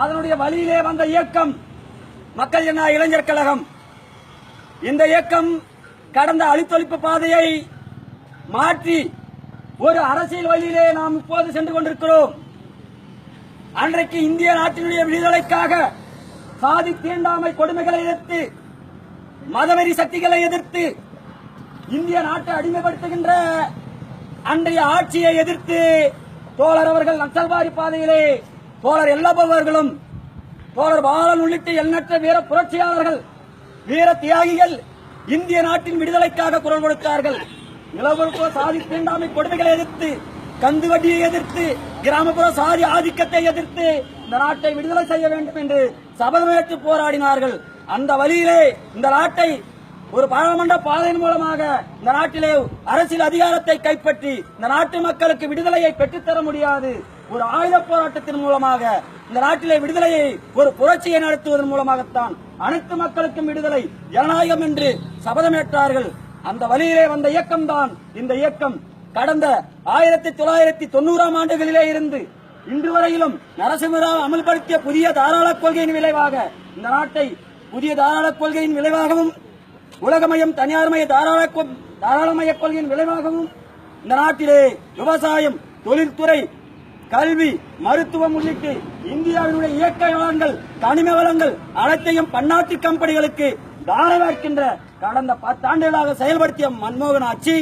அதனுடைய வழியிலே வந்த இயக்கம் மக்கள் ஜன இளைஞர் கழகம். இந்த இயக்கம் கடந்த அழித்தொழிப்பு பாதையை மாற்றி ஒரு அரசியல் வழியிலே நாம் இப்போது சென்று கொண்டிருக்கிறோம். அன்றைக்கு இந்திய நாட்டினுடைய விடுதலைக்காக சாதி தீண்டாமை கொடுமைகளை எதிர்த்து மதவெறி சக்திகளை எதிர்த்து இந்திய நாட்டை அடிமைப்படுத்துகின்ற அன்றைய ஆட்சியை எதிர்த்து தோழர் அவர்கள் நக்சல்வாரி பாதையிலே தோழர் எல்லாபவர்களும் தோழர் பாலன் உள்ளிட்ட எண்ணற்ற வீர புரட்சியாளர்கள் வீர தியாகிகள் இந்திய நாட்டின் விடுதலைக்காக குரல் கொடுத்தார்கள். நிலவரப்போ சாதி தீண்டாமை கொடுமைகளை எதிர்த்து கந்து வட்டியை எதிர்த்து கிராமப்புற சாதி ஆதிக்கத்தை எதிர்த்து இந்த நாட்டை விடுதலை செய்ய வேண்டும் என்று சபதமேற்று போராடினார்கள். அந்த வழியிலே இந்த நாட்டை ஒரு பாராளுமன்ற பாதையின் மூலமாக இந்த நாட்டிலே அரசியல் அதிகாரத்தை கைப்பற்றி இந்த நாட்டு மக்களுக்கு விடுதலையை பெற்றுத்தர முடியாது. ஒரு ஆயுத போராட்டத்தின் மூலமாக இந்த நாட்டிலே விடுதலையை ஒரு புரட்சியை நடத்துவதன் மூலமாகத்தான் அனைத்து மக்களுக்கும் விடுதலை ஜனநாயகம் என்று சபதமேற்றார்கள். அந்த வழியிலே வந்த இயக்கம் தான் இந்த இயக்கம். கடந்த ஆயிரத்தி தொள்ளாயிரத்தி தொண்ணூறாம் ஆண்டுகளிலே இருந்து இன்று வரையிலும் நரசிம்மராவ் அமல்படுத்திய புதிய தாராள கொள்கையின் விளைவாக இந்த நாட்டை புதிய தாராள கொள்கையின் விளைவாகவும் உலகமயம் தனியார்மய தாராள தாராளமய கொள்கையின் விளைவாகவும் இந்த நாட்டிலே விவசாயம் தொழில்துறை கல்வி மருத்துவம் உள்ளிட்டு இந்தியாவினுடைய இயற்கை வளங்கள் கனிம வளங்கள் அனைத்தையும் பன்னாட்டு கம்பெனிகளுக்கு தாரவாக்கின்ற கடந்த பத்தாண்டுகளாக செயல்படுத்திய மன்மோகன் ஆட்சி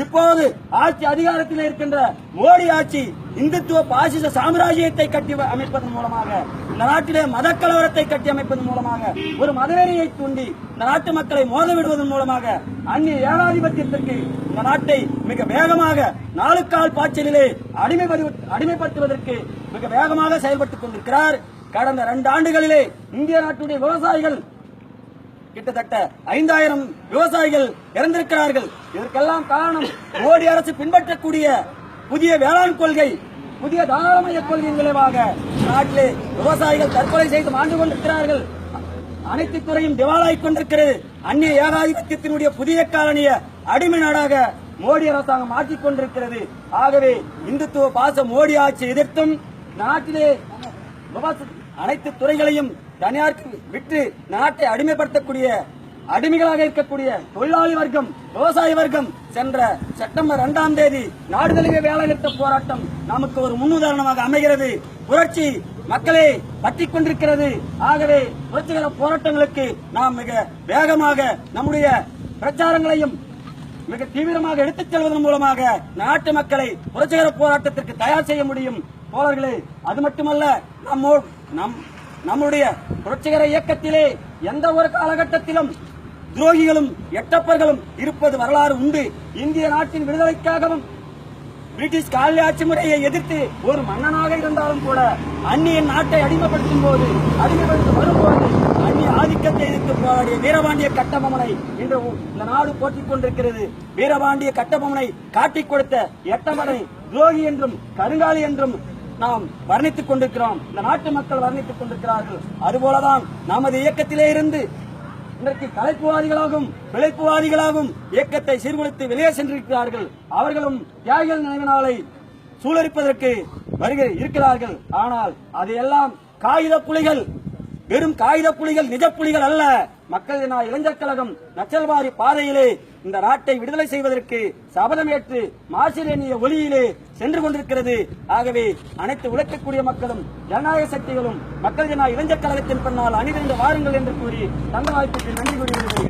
இப்போது ஆட்சி அதிகாரத்தில் இருக்கின்ற மோடி ஆட்சி இந்துத்துவ பாசிச சாம்ராஜ்யத்தை கட்டி அமைப்பதன் மூலமாக இந்த நாட்டிலே மத கலவரத்தை கட்டி அமைப்பதன் மூலமாக ஒரு மதவெறியை தூண்டி இந்த நாட்டு மக்களை மோத விடுவதன் மூலமாக அந்நிய ஏகாதிபத்தியத்திற்கு இந்த நாட்டை மிக வேகமாக நாளுக்கால் பாய்ச்சலிலே அடிமை அடிமைப்படுத்துவதற்கு மிக வேகமாக செயல்பட்டுக் கொண்டிருக்கிறார். கடந்த ரெண்டு ஆண்டுகளிலே இந்திய நாட்டுடைய விவசாயிகள் கிட்டத்தட்ட ஐந்தாயிரம் விவசாயிகள் இறந்திருக்கிறார்கள். இதற்கெல்லாம் காரணம் மோடி அரசு பின்பற்றக்கூடிய புதிய வேளாண் கொள்கை புதிய தாராளமய கொள்கையின் விளைவாக நாட்டிலே விவசாயிகள் தற்கொலை செய்து மாண்டு கொண்டிருக்கிறார்கள். அனைத்து துறையும் திவாலாகிக் கொண்டிருக்கிறது. அந்நிய ஏகாதிபத்தியத்தினுடைய புதிய காலனிய அடிமை நாடாக மோடி அரசாங்கம் மாற்றிக் கொண்டிருக்கிறது. ஆகவே இந்துத்துவ பாச மோடி ஆட்சி எதிர்த்தும் நாட்டிலே அனைத்து துறைகளையும் தனியாருக்கு விற்று நாட்டை அடிமைப்படுத்தக்கூடிய அடிமைகளாக இருக்கக்கூடிய தொழிலாளி வர்க்கம் விவசாய வர்க்கம் சென்ற செப்டம்பர் இரண்டாம் தேதி நாடு தழுவிய வேலைநிறுத்த போராட்டம் நமக்கு ஒரு முன்னுதாரணமாக அமைகிறது. புரட்சி மக்களை பற்றி கொண்டிருக்கிறது. ஆகவே புரட்சிகர போராட்டங்களுக்கு நாம் மிக வேகமாக நம்முடைய பிரச்சாரங்களையும் மிக தீவிரமாக எடுத்துச் செல்வதன் மூலமாக நாட்டு மக்களை புரட்சிகர போராட்டத்திற்கு தயார் செய்ய முடியும். தோழர்களே அது மட்டுமல்ல நம் நம் நம்முடைய புரட்சிகர இயக்கத்திலே எந்த ஒரு காலகட்டத்திலும் துரோகிகளும் எட்டப்பர்களும் இருப்பது வரலாறு உண்டு. இந்திய நாட்டின் விடுதலைக்காகவும் பிரிட்டிஷ் காலனி ஆட்சி முறையை எதிர்த்து ஒரு மன்னனாக இருந்தாலும் கூட அந்நிய நாட்டை அடிமைப்படுத்தும் போது அடிமைப்படுத்த வரும்போது அந்நிய ஆதிக்கத்தை எதிர்த்து போராடிய வீரபாண்டிய கட்டபொம்மனை இன்று இந்த நாடு போற்றிக் கொண்டிருக்கிறது. வீரபாண்டிய கட்டபொம்மனை காட்டிக் கொடுத்த எட்டமனை துரோகி என்றும் கருங்காலி என்றும் நாம் வர்ணித்துக் கொண்டிருக்கிறோம். இந்த நாட்டு மக்கள் வர்ணித்துக் கொண்டிருக்கிறார்கள். அதுபோலதான் நமது இயக்கத்திலே இருந்து இன்றைக்கு கலைப்புவாதிகளாகவும் பிழைப்புவாதிகளாகவும் இயக்கத்தை சீர்குலைத்து வெளியே சென்றிருக்கிறார்கள். அவர்களும் தியாகிகள் நினைவு நாளை சூழறிப்பதற்கு வருகை இருக்கிறார்கள். ஆனால் அதையெல்லாம் காகித புலிகள் வெறும் காகித புலிகள் நிஜ புலிகள் அல்ல. மக்கள் ஜன இளைஞர் கழகம் நக்சல்வாரி பாதையிலே இந்த நாட்டை விடுதலை செய்வதற்கு சபதமேற்று மாசிலேனிய ஒளியிலே சென்று கொண்டிருக்கிறது. ஆகவே அனைத்து உழைக்கக்கூடிய மக்களும் ஜனநாயக சக்திகளும் மக்கள் ஜனா இளைஞர் கழகத்தின் பின்னால் அணிதிரண்டு வாருங்கள் என்று கூறி தங்க வாய்ப்புக்கு நன்றி கூறி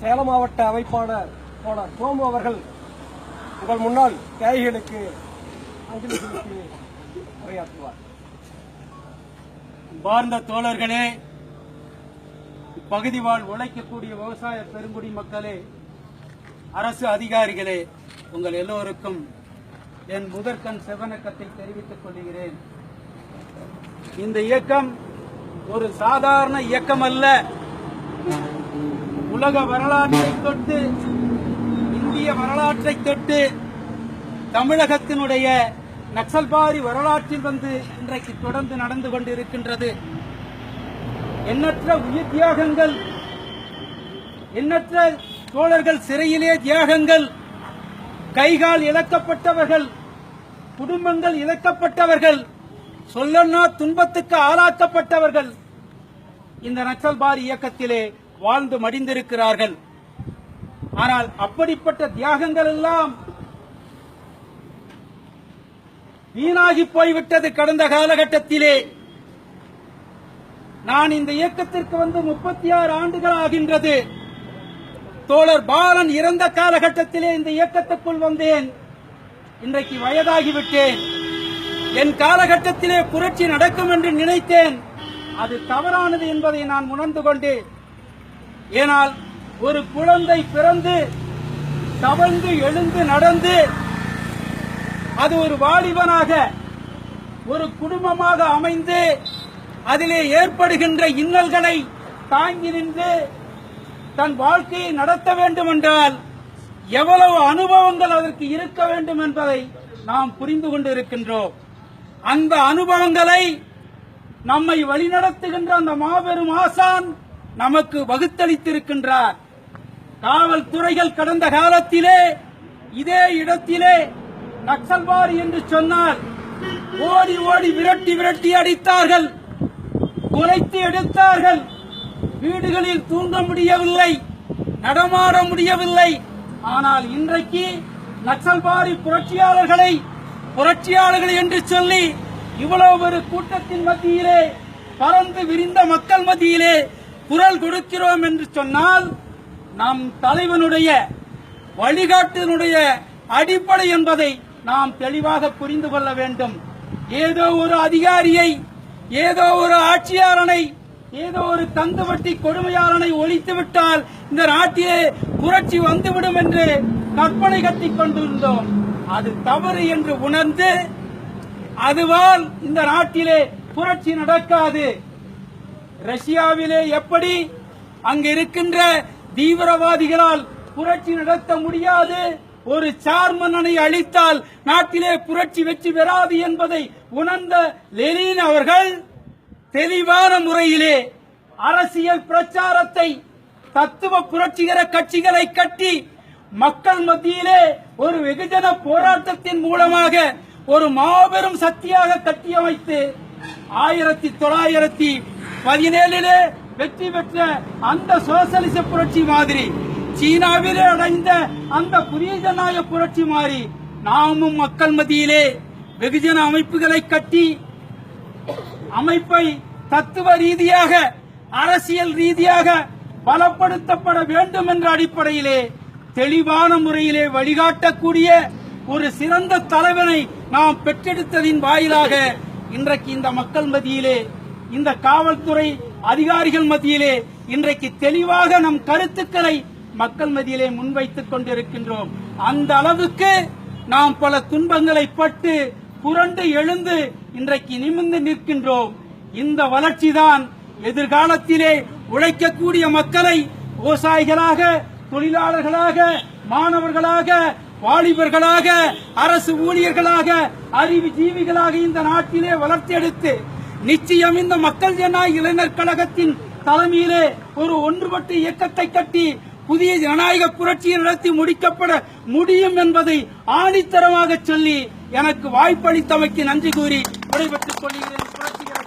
சேலம் மாவட்ட அமைப்பாளர் தோழர் சோமு அவர்கள் உங்கள் முன்னால் தியாகிகளுக்கு அஞ்சலி செலுத்தி உரையாற்றுவார். பார்ந்த தோழர்களே பகுதி வாழ் உழைக்கக்கூடிய விவசாய பெருங்குடி மக்களே அரசு அதிகாரிகளே உங்கள் எல்லோருக்கும் என் முதற்கண் செவனக்கத்தை தெரிவித்துக் கொள்கிறேன். இந்த இயக்கம் ஒரு சாதாரண இயக்கம் அல்ல. உலக வரலாற்றை தொட்டு இந்திய வரலாற்றை தொட்டு தமிழகத்தினுடைய நக்சல்பாரி வரலாற்றில் வந்து இன்றைக்கு தொடர்ந்து நடந்து கொண்டிருக்கின்றது. எண்ணற்ற உயிர் தியாகங்கள் எண்ணற்ற தோழர்கள் சிறையிலே தியாகங்கள் கைகால் இழக்கப்பட்டவர்கள் குடும்பங்கள் இழக்கப்பட்டவர்கள் சொல்லன்னா துன்பத்துக்கு ஆளாக்கப்பட்டவர்கள் இந்த நக்சல்பாரி இயக்கத்திலே வாழ்ந்து மடிந்திருக்கிறார்கள். ஆனால் அப்படிப்பட்ட தியாகங்கள் எல்லாம் வீணாகி போய்விட்டது கடந்த காலகட்டத்திலே. நான் இந்த இயக்கத்திற்கு வந்து முப்பத்தி ஆறு ஆண்டுகள் ஆகின்றது. தோழர் பாலன் இறந்த காலகட்டத்திலே இந்த இயக்கத்துக்குள் வந்தேன். இன்றைக்கு வயதாகிவிட்டேன். என் காலகட்டத்திலே புரட்சி நடக்கும் என்று நினைத்தேன். அது தவறானது என்பதை நான் உணர்ந்து கொண்டேன். ஏனால் ஒரு குழந்தை பிறந்து தவழ்ந்து எழுந்து நடந்து அது ஒரு வாலிபனாக ஒரு குடும்பமாக அமைந்து அதிலே ஏற்படுகின்ற இன்னல்களை தாங்கி நின்று தன் வாழ்க்கையை நடத்த வேண்டும் என்றால் எவ்வளவு அனுபவங்கள் அதற்கு இருக்க வேண்டும் என்பதை நாம் புரிந்து கொண்டிருக்கின்றோம். அந்த அனுபவங்களை நம்மை வழிநடத்துகின்ற அந்த மாபெரும் ஆசான் நமக்கு வகுத்தளித்திருக்கின்றார். காவல்துறைகள் கடந்த காலத்திலே இதே இடத்திலே நக்சல்வாரி என்று சொன்னால் ஓடி ஓடி விரட்டி விரட்டி அடித்தார்கள். குலைத்து எடுத்தார்கள். வீடுகளில் தூங்க முடியவில்லை. நடமாட முடியவில்லை. ஆனால் இன்றைக்கு நக்சல்பாரி புரட்சியாளர்களை புரட்சியாளர்கள் என்று சொல்லி இவ்வளவு ஒரு கூட்டத்தின் மத்தியிலே பறந்து விரிந்த மக்கள் மத்தியிலே குரல் கொடுக்கிறோம் என்று சொன்னால் நம் தலைவனுடைய வழிகாட்டினுடைய அடிப்படை என்பதை நாம் தெளிவாக புரிந்து கொள்ள வேண்டும். ஏதோ ஒரு அதிகாரியை ஏதோ ஒரு ஆட்சியாளனை ஏதோ ஒரு தந்துவட்டி கொடுமையாளனை ஒழித்து விட்டால் இந்த நாட்டிலே புரட்சி வந்துவிடும் என்று கற்பனை கட்டிக் கொண்டிருந்தோம். அது தவறு என்று உணர்ந்து அதுவால் இந்த நாட்டிலே புரட்சி நடக்காது. ரஷ்யாவிலே எப்படி அங்கு இருக்கின்ற தீவிரவாதிகளால் புரட்சி நடத்த முடியாது? ஒரு சார்மன்னனை அழித்தால் நாட்டிலே புரட்சி வெற்றி பெறாது என்பதை உணர்ந்த லெனின் அவர்கள் தெளிவான முறையிலே அரசியல் பிரச்சாரத்தை தத்துவ புரட்சிகர கட்சிகளை கட்டி மக்கள் மத்தியிலே ஒரு வெகுஜன போராட்டத்தின் மூலமாக ஒரு மாபெரும் சக்தியாக கட்டியமைத்து ஆயிரத்தி தொள்ளாயிரத்தி பதினேழிலே வெற்றி பெற்ற அந்த சோசலிச புரட்சி மாதிரி சீனாவிலே அடைந்த அந்த புதிய ஜனநாயக புரட்சி மாறி நாமும் மக்கள் மத்தியிலே வெகுஜன அமைப்புகளை கட்டி அமைப்பை தத்துவ ரீதியாக அரசியல் ரீதியாக பலப்படுத்தப்பட வேண்டும் என்ற அடிப்படையிலே தெளிவான முறையிலே வழிகாட்டக்கூடிய ஒரு சிறந்த தலைவனை நாம் பெற்றெடுத்ததின் வாயிலாக இன்றைக்கு இந்த மக்கள் மத்தியிலே இந்த காவல்துறை அதிகாரிகள் மத்தியிலே இன்றைக்கு தெளிவாக நம் கருத்துக்களை மக்கள் மத்தியிலே முன்வைத்துக் கொண்டிருக்கின்றோம். அந்த அளவுக்கு நாம் பல துன்பங்களை பட்டு புரண்டு எழுந்து இன்றைக்கு நிமிர்ந்து நிற்கின்றோம். இந்த வளர்ச்சிதான் எதிர்காலத்திலே உழைக்கக்கூடிய மக்களை விவசாயிகளாக தொழிலாளர்களாக மாணவர்களாக வாலிபர்களாக அரசு ஊழியர்களாக அறிவு ஜீவிகளாக இந்த நாட்டிலே வளர்த்தெடுத்து நிச்சயம் இந்த மக்கள் ஜனநாயக இளைஞர் கழகத்தின் தலைமையிலே ஒரு ஒன்றுபட்ட இயக்கத்தை கட்டி புதிய ஜனநாயக புரட்சியை நடத்தி முடிக்கப்பட முடியும் என்பதை ஆணித்தரமாக சொல்லி எனக்கு வாய்ப்பளித்தமைக்கு நன்றி கூறி விடைபெற்றுக் கொள்கிறேன்.